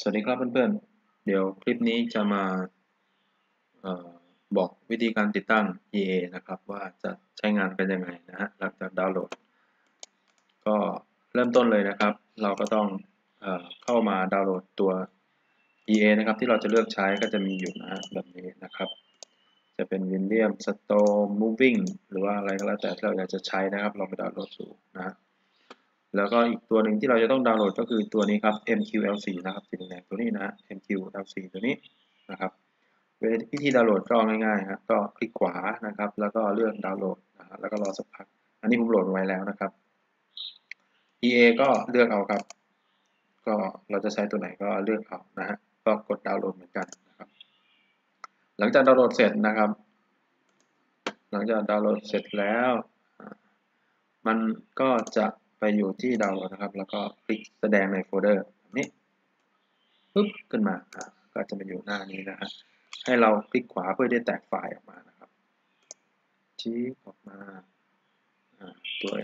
สวัสดีครับเพื่อนๆ เดี๋ยวคลิปนี้จะมาออบอกวิธีการติดตั้ง EA นะครับ ว่าจะใช้งานเป็นยังไงนะฮะหลังจากดาวน์โหลด ก็เริ่มต้นเลยนะครับ เราก็ต้องเอเข้ามาดาวน์โหลดตัว EA นะครับที่เราจะเลือกใช้ก็จะมีอยู่นะแบบนี้นะครับ จะเป็น William Storm Moving หรือว่าอะไรก็แล้วแต่ที่เราอยากจะใช้นะครับเราไปดาวน์โหลดดูนะ แล้วก็อีกตัวหนึ่งที่เราจะต้องดาวน์โหลดก็คือตัวนี้ครับ MQL4 นะครับสีแดงตัวนี้นะ MQL4 ตัวนี้นะครับวิธีดาวน์โหลดก็ง่ายๆครับก็คลิกขวานะครับ แล้วก็เลือกดาวน์โหลดนะแล้วก็รอสักพัก อันนี้ผมโหลดไว้แล้วนะครับ EA ก็เลือกเอาครับ ก็เราจะใช้ตัวไหนก็เลือกเอานะฮะก็กดดาวน์โหลดเหมือนกันนะครับ หลังจากดาวน์โหลดเสร็จนะครับ หลังจากดาวน์โหลดเสร็จแล้ว มันก็จะ ไปอยู่ที่ดาวน์โหลดนะครับ แล้วก็คลิกแสดงในโฟลเดอร์แบบนี้ปึ๊บขึ้นมาก็จะมาอยู่หน้านี้นะฮะให้เราคลิกขวาเพื่อได้แตกไฟล์ออกมานะครับชี้ออกมาตัว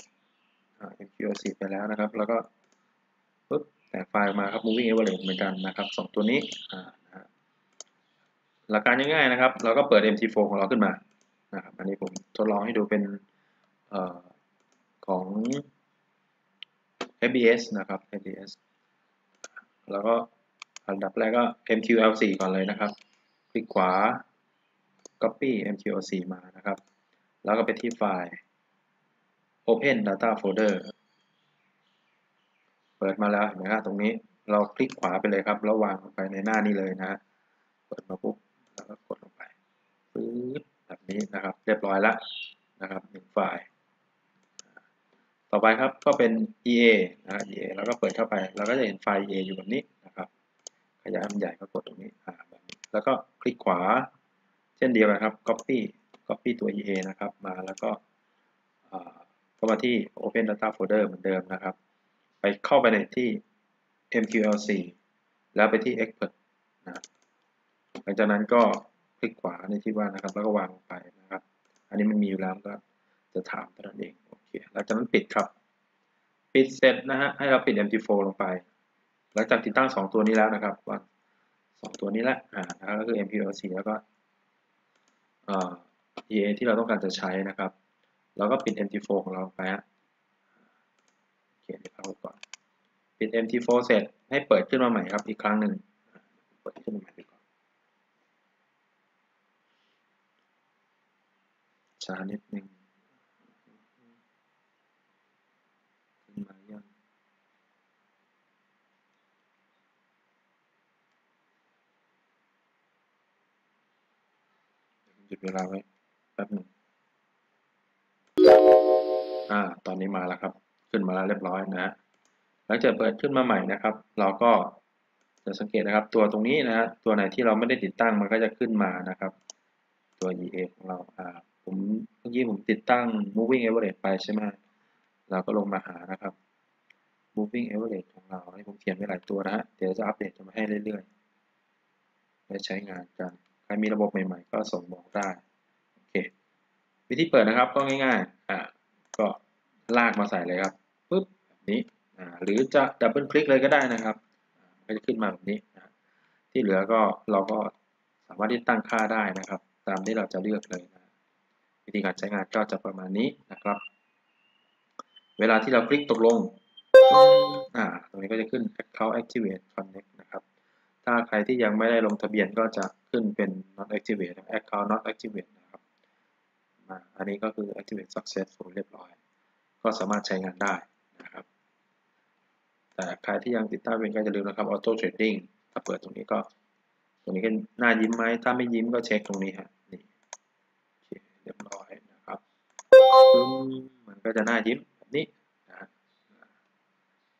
MQL4 ไปแล้วนะครับ แล้วก็ปึ๊บแตกไฟล์มาครับ moving average เหมือนกันนะครับสองตัวนี้หลักการง่ายๆนะครับ เราก็เปิด MT4 ของเราขึ้นมานะครับอันนี้ผมทดลองให้ดูเป็นอของ FBS นะครับ FBS แล้วก็อันดับแรกก็ MQL4 ก่อนเลยนะครับ คลิกขวา copy MQL4 มานะครับ แล้วก็ไปที่ไฟล์ Open Data Folder เปิดมาแล้วเห็นไหมครับตรงนี้เราคลิกขวาไปเลยครับ แล้ววางลงไปในหน้านี้เลยนะเปิดมาปุ๊บแล้วก็กดลงไปปึ๊บแบบนี้นะครับ เรียบร้อยแล้วนะครับหนึ่งไฟล์ ต่อไปครับก็เป็น EA นะ EA แล้วก็เปิดเข้าไป เราก็จะเห็นไฟล์ EA อยู่แบบนี้นะครับ ขยายมันใหญ่ก็กดตรงนี้อ่าแบบนี้ แล้วก็คลิกขวา เช่นเดียวกันครับ copy copy ตัว EA นะครับ มาแล้วก็ก็มาที่ Open Data Folder เหมือนเดิมนะครับ ไปเข้าไปในที่ MQL4 แล้วไปที่ Expert นะหลังจากนั้นก็คลิกขวาในที่ว่านะครับ แล้วก็วางลงไปนะครับ อันนี้มันมีอยู่แล้วก็จะถามเท่านั้นเอง หลังจากนั้นปิดครับ ปิดเสร็จนะฮะ ให้เราปิด MT4 ลงไป หลังจากติดตั้ง 2 ตัวนี้แล้วนะครับว่า2ตัวนี้แล้วอ่านะก็คือ MPLC แล้วก็อ่า EA ที่เราต้องการจะใช้นะครับเราก็ปิด MT4 ของเราไปฮะเขียนเข้าก่อน ปิด MT4 เสร็จ ให้เปิดขึ้นมาใหม่ครับอีกครั้งหนึ่งเปิดขึ้นมาใหม่ดีกว่าช้านิดนึง ยุดเวลาไว้แป๊บหนึ่งอ่า ตอนนี้มาแล้วครับ ขึ้นมาแล้วเรียบร้อยนะหลังจากเปิดขึ้นมาใหม่นะครับ เราก็จะสังเกตนะครับ ตัวตรงนี้นะฮะตัวไหนที่เราไม่ได้ติดตั้งมันก็จะขึ้นมานะครับ ตัว EA ของเราอ่าผมเมื่อกี้ผมติดตั้ง moving average ไปใช่ไหมเราก็ลงมาหานะครับ moving average ของเราให้ผมเขียนไว้หลายตัวนะฮะเดี๋ยวจะอัปเดตมาให้เรื่อยๆได้ใช้งานกัน รมีระบบใหม่ ๆ ก็ส่งบอกได้โอเควิธีเปิดนะครับก็ง่ายๆอ่าก็ลากมาใส่เลยครับปุ๊บแบบนี้อ่าหรือจะดับเบิลคลิกเลยก็ได้นะครับก็จะขึ้นมาแบบนี้นะที่เหลือก็เราก็สามารถที่ตั้งค่าได้นะครับ ตามที่เราจะเลือกเลยนะวิธีการใช้งานก็จะประมาณนี้นะครับ เวลาที่เราคลิกตกลงอ่าตรงนี้ก็จะขึ้น account activate connect นะครับ ถ้าใครที่ยังไม่ได้ลงทะเบียนก็จะขึ้นเป็น not activate account not activate นะครับอันนี้ก็คือ activate successful เรียบร้อย ก็สามารถใช้งานได้นะครับ แต่ใครที่ยังติดตั้งเป็นก็จะลืมนะครับ auto trading ถ้าเปิดตรงนี้ก็ ตรงนี้ก็หน้ายิ้มไหมถ้าไม่ยิ้มก็เช็คตรงนี้ฮะนี่เรียบร้อยนะครับมันก็จะหน้ายิ้มแบบนี้นะ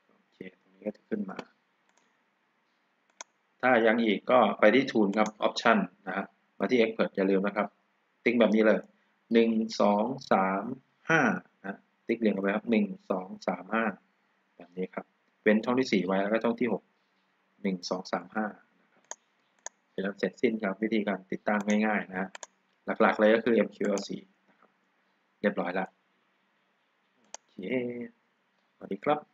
โอเคตรงนี้ก็จะขึ้นมา ถ้ายังอีกก็ไปที่ Tool ครับ Option นะฮะมาที่ Expert อย่าลืมนะครับ ติ๊กแบบนี้เลย 1 2 3 5นะติ๊กเรียงกันไปครับ 1 2 3 5 แบบนี้ครับ เว้นช่องที่ 4 ไว้แล้วก็ช่องที่ 6 1 2 3 5นะครับเป็นเสร็จสิ้นครับวิธีการติดตั้งง่ายๆนะหลักๆเลยก็คือ MQL4 นะครับเรียบร้อยแล้วโอเคสวัสดีครับ